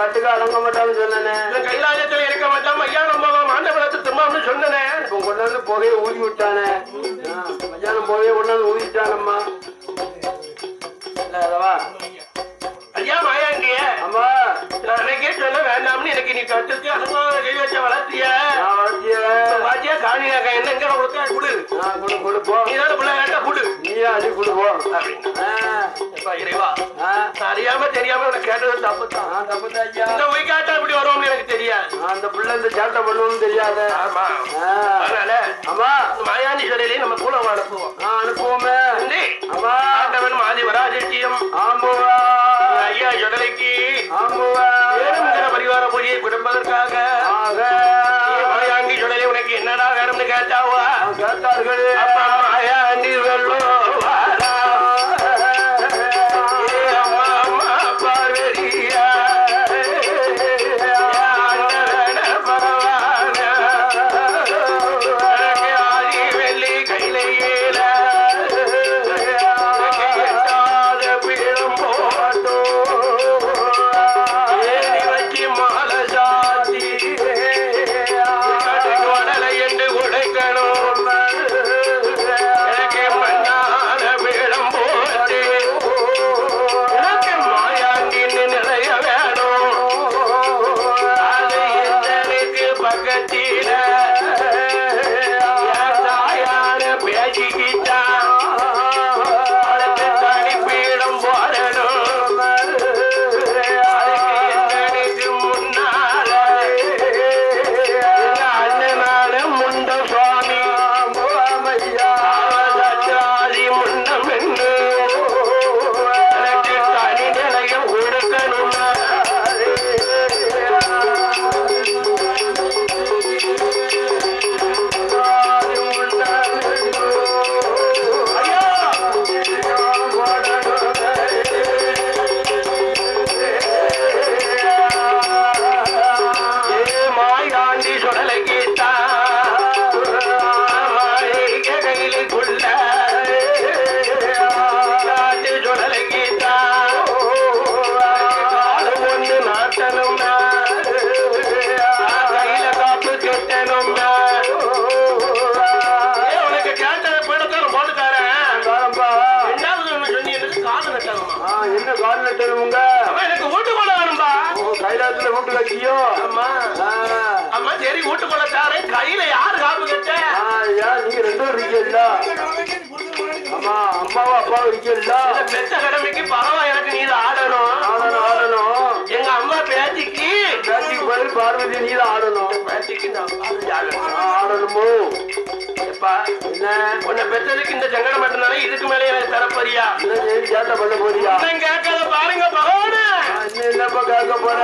கட்டுக்கு அடங்க மாட்டான்னு சொன்னேனே. கைலாயத்துல இருக்க மாட்டான் ஐயா நம்ம மாண்டபலத்து திரும்பாம்னு சொன்னேன். இப்போ கொண்டாந்து புகையை ஊதி விட்டானே. மத்தியானம் புகையை கொண்டாந்து ஊதிட்டானம்மா இல்ல அதவா? ஐயா மாயாண்டிய அம்மா. அன்னைக்கே சொன்ன வேண்டாம்னு எனக்கு நீ கட்டுக்கு அனுபவம் கை வச்ச வளர்த்திய? வளர்த்திய பாத்தியா காணினாக்கா என்னங்கிற கொடுத்தா குடு. கொடு கொடுப்போ ஆ. இறைவா. ஆ. அறியாம தெரியாம உனக்கு கேட்டது தப்பு தான் ஆ தப்பு ஐயா. இந்த போய் கேட்டா இப்படி வரும்னு எனக்கு தெரியாது. அந்த பிள்ளை இந்த சேட்டை பண்ணுவோம்னு தெரியாத. ஆமா. ஆ. அதனால அம்மா. மாயாண்டி சொல்லையிலே நம்ம கூட அனுப்புவோம் ஆ அனுப்புவோமே. அம்மா. ஆண்டவன் மாதி வராஜத்தியம் ஆம்புவா என்ன கால் நட்டணுங்க அவன் எனக்கு வீட்டு கொள்ள வேணும்பா. கைலாசத்துல வீட்டு கட்டியோ? அம்மா அம்மா சரி வீட்டு கொள்ள தாரேன். கையில யாரு காப்பு கட்ட? ஏன் நீங்க ரெண்டு பேரும் இருக்கீங்களா? ஆமா அம்மாவும் அப்பாவும் இருக்கீங்களா? பெத்த கடமைக்கு பரவா எனக்கு நீ ஆடணும். ஆடணும் ஆடணும். எங்க அம்மா பேத்திக்கு பதில் பார்வதி நீ தான் ஆடணும் நான் ஆடணும் ஆடணுமோ எப்பா என்ன உன்னை பெற்றதுக்கு இந்த சங்கடம் மட்டும்தானே இதுக்கு மேலே எனக்கு தரப்பறியா என்ன செய்தி சேட்டை பண்ண போறியா இன்னும் கேட்கறத பாருங்க பகவானே என்னப்பா கேட்க போற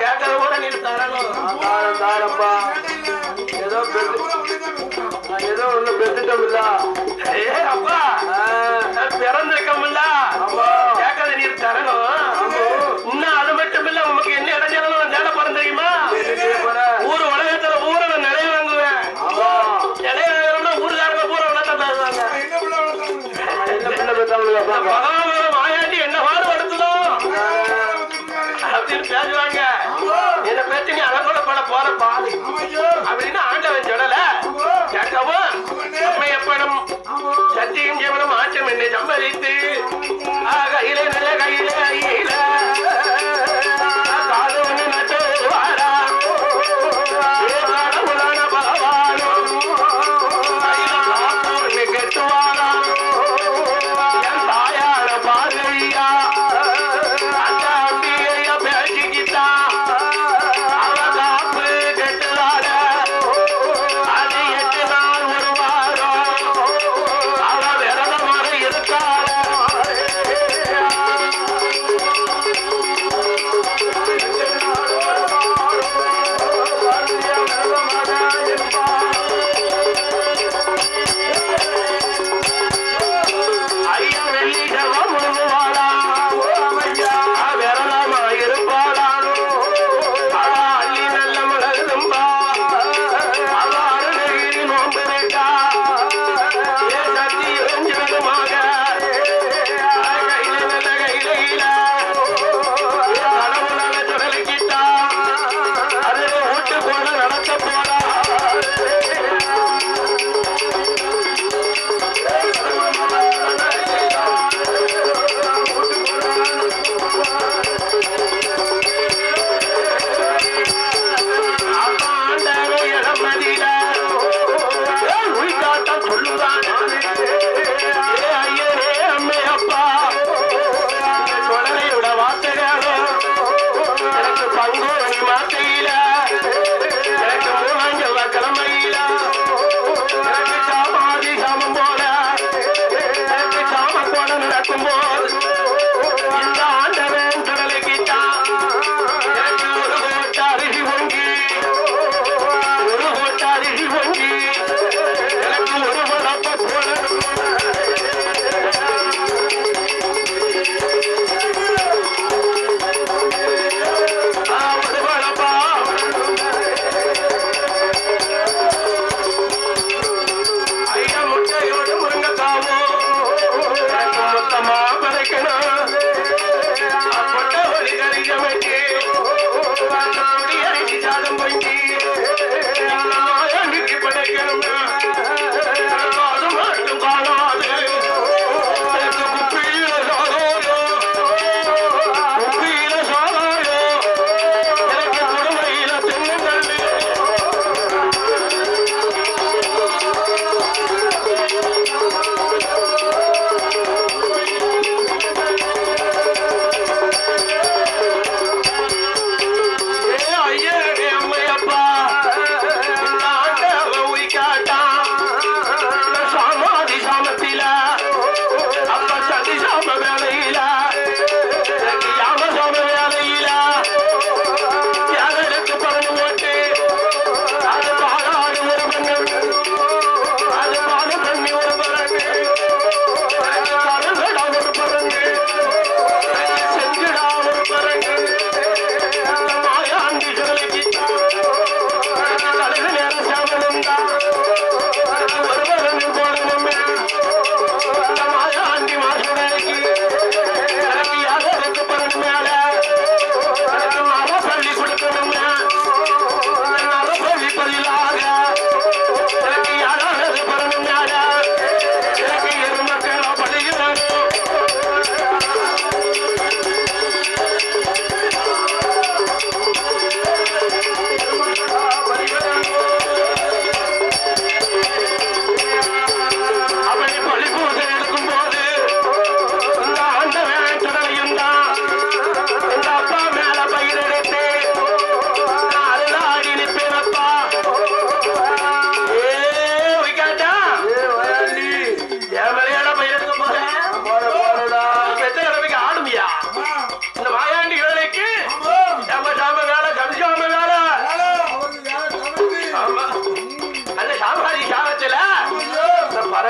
கேட்கறத கூட நீ தரணும் தாரம் தாரப்பா ஏதோ நான் ஏதோ ஒண்ணு பெத்துட்டோம்ல ஏ right there.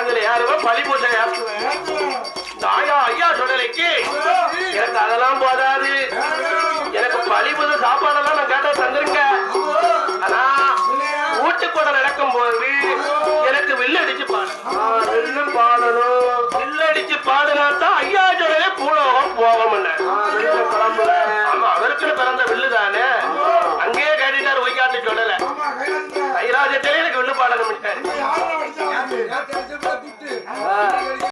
பழி பூஜை இந்த ஆயா ஐயா சொல்லலைக்கு எனக்கு அதெல்லாம் போதாது. எனக்கு பழி பூஜை சாப்பாடெல்லாம் நான் கேட்டா தந்துருங்க. ஆனா வீட்டுக்கூட நடக்கும் போது எனக்கு வில்லு அடிச்சு பாடு ஆ, நின்னு பாடணும். வில்லு அடிச்சு பாடுனா தான் ஐயா சொல்லலே பூலோகம் போகும் ஆமா அவருக்குன்னு பிறந்த வில்லு தானே அங்கேயே கேட்டுட்டாரு ஒய்யாட்டு சொல்லல. நடனம் விட்டாரு